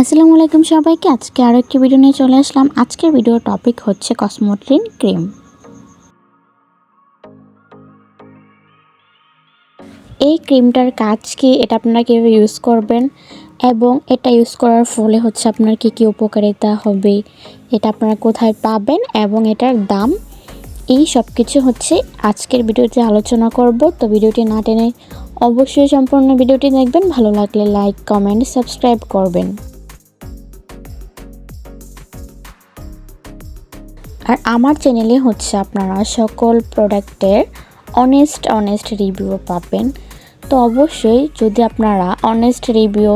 আসসালামু আলাইকুম সবাইকে। আজকে আরও একটি ভিডিও নিয়ে চলে আসলাম। আজকের ভিডিও টপিক হচ্ছে কসমোট্রিন ক্রিম এই ক্রিমটার কাজ কি এটা আপনারা কীভাবে ইউজ করবেন এবং এটা ইউজ করার ফলে হচ্ছে আপনার কি কি উপকারিতা হবে, এটা আপনারা কোথায় পাবেন এবং এটার দাম, এই সব কিছু হচ্ছে আজকের ভিডিওতে আলোচনা করব। তো ভিডিওটি না টেনে অবশ্যই সম্পূর্ণ ভিডিওটি দেখবেন। ভালো লাগলে লাইক কমেন্ট সাবস্ক্রাইব করবেন। আর আমার চ্যানেলে হচ্ছে আপনারা সকল প্রোডাক্টের অনেস্ট অনেস্ট রিভিউ পাবেন। তো অবশ্যই যদি আপনারা অনেস্ট রিভিউ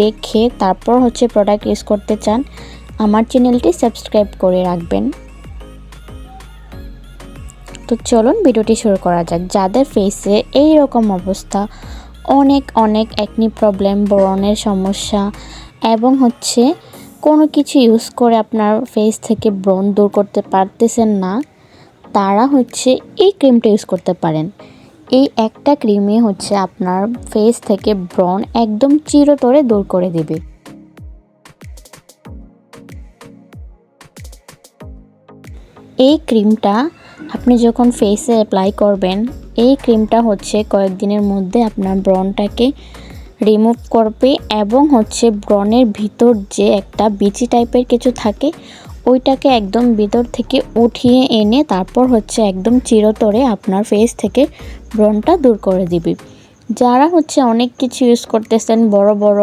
দেখে তারপর হচ্ছে প্রোডাক্ট ইউজ করতে চান, আমার চ্যানেলটি সাবস্ক্রাইব করে রাখবেন। তো চলুন ভিডিওটি শুরু করা যাক। যাদের ফেসে এই রকম অবস্থা, অনেক অনেক একনি প্রবলেম বরণের সমস্যা এবং হচ্ছে কোনো কিছু ইউজ করে আপনার ফেস থেকে ব্রণ দূর করতে পারতেছেন না, তারা হচ্ছে এই ক্রিমটা ইউজ করতে পারেন। এই একটা ক্রিমে হচ্ছে আপনার ফেস থেকে ব্রণ একদম চিরতরে দূর করে দেবে। এই ক্রিমটা আপনি যখন ফেসে অ্যাপ্লাই করবেন, এই ক্রিমটা হচ্ছে কয়েকদিনের মধ্যে আপনার ব্রণটাকে রিমুভ করবে এবং হচ্ছে ব্রণের ভিতর যে একটা বিচি টাইপের কিছু থাকে, ওইটাকে একদম ভিতর থেকে উঠিয়ে এনে তারপর হচ্ছে একদম চিরতরে আপনার ফেস থেকে ব্রণটা দূর করে দিবে। যারা হচ্ছে অনেক কিছু ইউজ করতেছেন, বড় বড়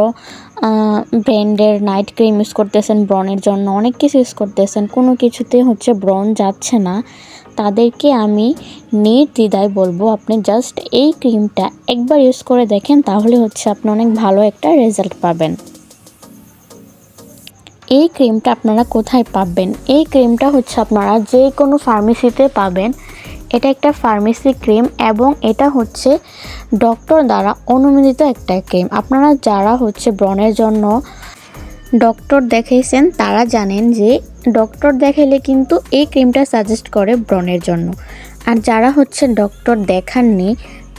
ব্র্যান্ডের নাইট ক্রিম ইউজ করতেছেন ব্রণের জন্য, অনেক কিছু ইউজ করতেছেন, কোনো কিছুতে হচ্ছে ব্রণ যাচ্ছে না। তাদেরকে আমি নির্দ্বিধায় বলব। আপনি জাস্ট এই ক্রিমটা একবার ইউজ করে দেখেন, তাহলে হচ্ছে আপনি অনেক ভালো একটা রেজাল্ট পাবেন। এই ক্রিমটা আপনারা কোথায় পাবেন? এই ক্রিমটা হচ্ছে আপনারা যে কোনো ফার্মেসিতে পাবেন। এটা একটা ফার্মেসি ক্রিম এবং এটা হচ্ছে ডক্টর দ্বারা অনুমোদিত একটা ক্রিম আপনারা যারা হচ্ছে ব্রণের জন্য ডক্টর দেখাইছেন, তারা জানেন যে ডক্টর দেখাইলে কিন্তু এই ক্রিমটা সাজেস্ট করে ব্রণের জন্য। আর যারা হচ্ছে ডক্টর দেখাননি,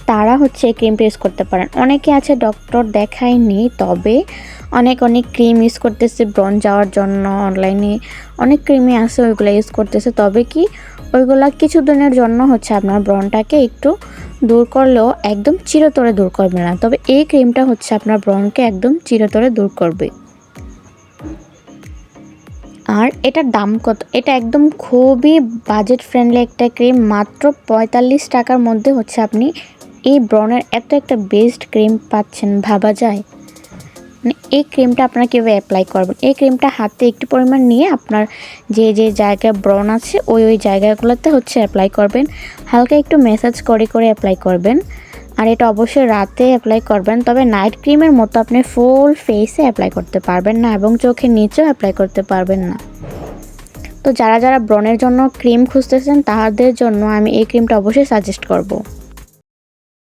তারা হচ্ছে এই ক্রিমটা ইউজ করতে পারেন। অনেকে আছে ডক্টর দেখায়নি, তবে অনেক অনেক ক্রিম ইউজ করতেছে ব্রণ যাওয়ার জন্য অনলাইনে। অনেক ক্রিমই আছে, ওইগুলো ইউজ করতেছে। তবে কি, ওইগুলা কিছু দিনের জন্য হচ্ছে আপনার ব্রণটাকে একটু দূর করলেও একদম চিরতরে দূর করবে না। তবে এই ক্রিমটা হচ্ছে আপনার ব্রণকে একদম চিরতরে দূর করবে। আর এটার দাম কত? এটা একদম খুবই বাজেট ফ্রেন্ডলি একটা ক্রিম মাত্র পঁয়তাল্লিশ টাকার মধ্যে হচ্ছে আপনি এই ব্রনের এত একটা বেস্ট ক্রিম পাচ্ছেন, ভাবা যায়? মানে এই ক্রিমটা আপনারা কীভাবে অ্যাপ্লাই করবেন? এই ক্রিমটা হাতে একটু পরিমাণ নিয়ে আপনার যে যে জায়গায় ব্রণ আছে, ওই ওই জায়গাগুলোতে হচ্ছে অ্যাপ্লাই করবেন। হালকা একটু মেসাজ করে করে অ্যাপ্লাই করবেন। আর এটা অবশ্যই রাতে অ্যাপ্লাই করবেন। তবে নাইট ক্রিমের মতো আপনি ফুল ফেসে অ্যাপ্লাই করতে পারবেন না এবং চোখের নিচেও অ্যাপ্লাই করতে পারবেন না। তো যারা যারা ব্রণের জন্য ক্রিম খুঁজতেছেন, তাহাদের জন্য আমি এই ক্রিমটা অবশ্যই সাজেস্ট করব।